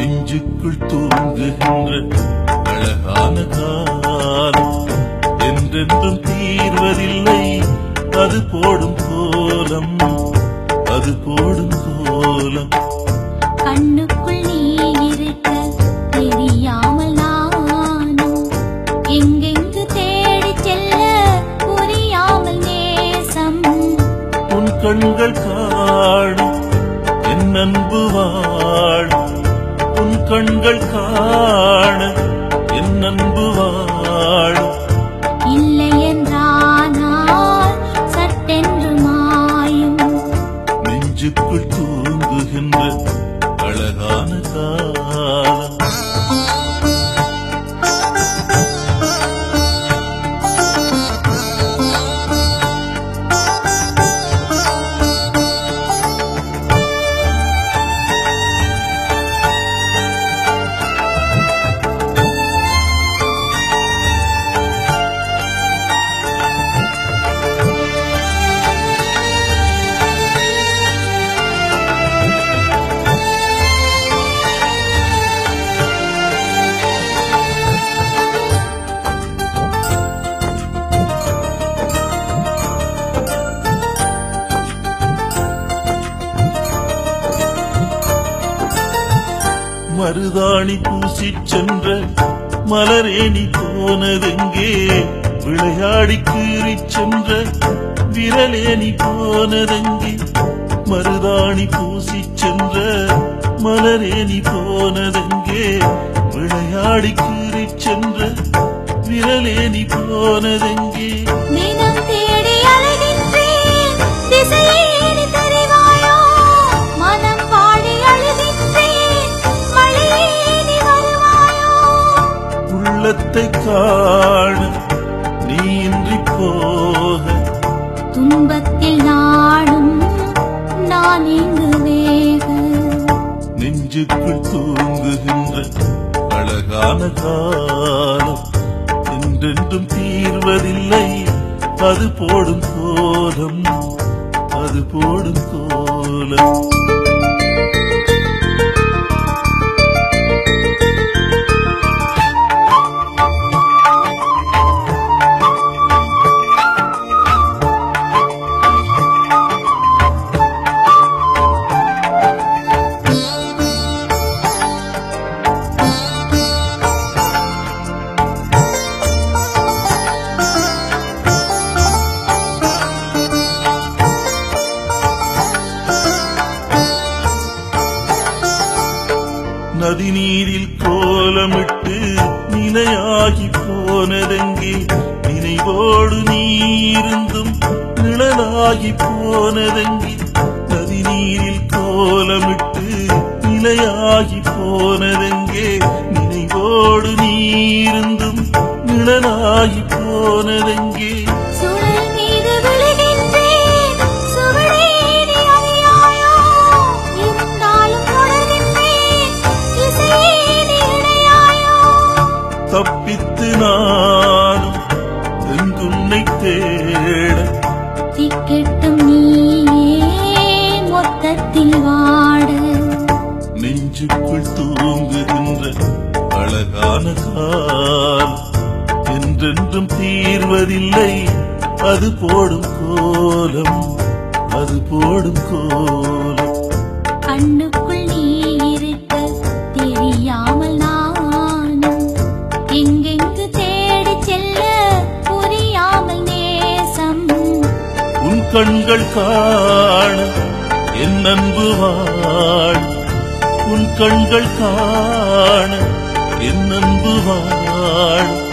நெஞ்சுக்குள் தூங்குகின்ற அழகான காலம். என்றென்றும் தீர்வதில்லை. அது போடும் கோலம். அது போடும் கோலம். கண்ணுக்குள் நீ இருக்க தெரியாமல் நானும் எங்கெங்கு தேடிச் செல்ல புரியாமல் நேசம். உன் கண்கள் காணும். என் அன்பு வாழும். கண்கள் காண என் அன்பு வாழும். மருதாணி பூசிச் சென்ற மலரேணி போனதெங்கே? விளையாடி கீறி சென்ற விரலேணி போனதெங்கே? மருதாணி பூசிச் சென்ற மலரேணி போனதெங்கே? விளையாடி கீறி சென்ற விரலேணி போனதெங்கே? காண நீ இன்றி போக. துன்பத்தில் நாடும் நான் இங்கு வேக. நெஞ்சுக்குள் தூங்குகின்ற அழகான காலம் என்றென்றும் தீர்வதில்லை. அது போடும் கோலம் அது போடும் கோலம். நதி நீரில் கோலமிட்டு நிலையாகி போனதெங்கே? நினைவோடு நீருந்தும் நிழலாகி போனதெங்கே? நதி நீரில் கோலமிட்டு நிலையாகி போனதெங்கே? நினைவோடு நீருந்தும் நிழலாகி போனதெங்கே? தீர்வதில்லை. அது போடும் கோலம் அது போடும் கோலம். கண்ணுக்குள் நீ இருக்க தெரியாமல் நானும் எங்கெங்கு தேடிச் செல்ல புரியாமல் நேசம். உன் கண்கள் காண என் அன்பு வாழ். உன் கண்கள் காண என் அன்பு வாழ்.